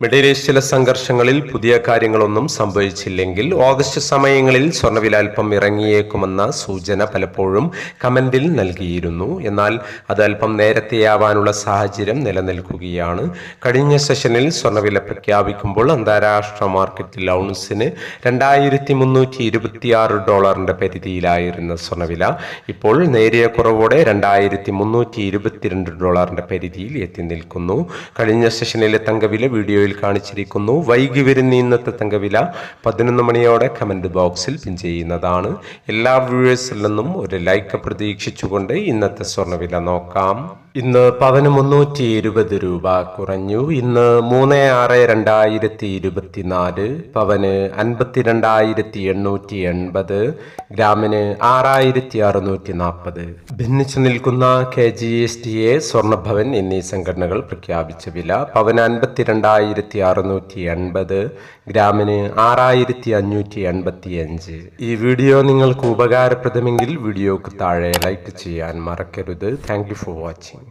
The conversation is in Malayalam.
മിഡിൽ ഈസ്റ്റിലെ സംഘർഷങ്ങളിൽ പുതിയ കാര്യങ്ങളൊന്നും സംഭവിച്ചില്ലെങ്കിൽ ഓഗസ്റ്റ് സമയങ്ങളിൽ സ്വർണവില അല്പം ഇറങ്ങിയേക്കുമെന്ന സൂചന പലപ്പോഴും കമന്റിൽ നൽകിയിരുന്നു. എന്നാൽ അത് അല്പം നേരത്തെയാവാനുള്ള സാഹചര്യം നിലനിൽക്കുകയാണ്. കഴിഞ്ഞ സെഷനിൽ സ്വർണവില പ്രഖ്യാപിക്കുമ്പോൾ അന്താരാഷ്ട്ര മാർക്കറ്റിൽ ഔൺസിന് രണ്ടായിരത്തി മുന്നൂറ്റി ഇരുപത്തിയാറ് ഡോളറിന്റെ പരിധിയിലായിരുന്ന സ്വർണവില ഇപ്പോൾ നേരിയ കുറവോടെ രണ്ടായിരത്തി മുന്നൂറ്റി ഇരുപത്തിരണ്ട് ഡോളറിന്റെ പരിധിയിൽ എത്തി നിൽക്കുന്നു. കഴിഞ്ഞ സെഷനിലെ തങ്കവില വീഡിയോയിൽ കാണിച്ചിരിക്കുന്നു. വൈകി വരുന്ന ഇന്നത്തെ തങ്കവില പതിനൊന്ന് മണിയോടെ കമന്റ് ബോക്സിൽ പിൻ ചെയ്യുന്നതാണ്. എല്ലാ വ്യൂവേഴ്സിൽ നിന്നും ഒരു ലൈക്ക് പ്രതീക്ഷിച്ചുകൊണ്ട് ഇന്നത്തെ സ്വർണവില നോക്കാം. ഇന്ന് പവന് മുന്നൂറ്റി ഇരുപത് രൂപ കുറഞ്ഞു. ഇന്ന് മൂന്ന് ആറ് രണ്ടായിരത്തി ഇരുപത്തിനാല് പവന് അൻപത്തിരണ്ടായിരത്തി എണ്ണൂറ്റി എൺപത് ഗ്രാമിന് ആറായിരത്തി അറുന്നൂറ്റി നാൽപ്പത് ഭിന്നിച്ചു നിൽക്കുന്ന K G S T A Swarnabhavan എന്നീ സംഘടനകൾ പ്രഖ്യാപിച്ച വില പവന് അൻപത്തിരണ്ടായിരത്തി അറുന്നൂറ്റി എൺപത് ഗ്രാമിന് ആറായിരത്തി അഞ്ഞൂറ്റി എൺപത്തി അഞ്ച് ഈ വീഡിയോ നിങ്ങൾക്ക് ഉപകാരപ്രദമെങ്കിൽ വീഡിയോക്ക് താഴെ ലൈക്ക് ചെയ്യാൻ മറക്കരുത്. Thank you for watching.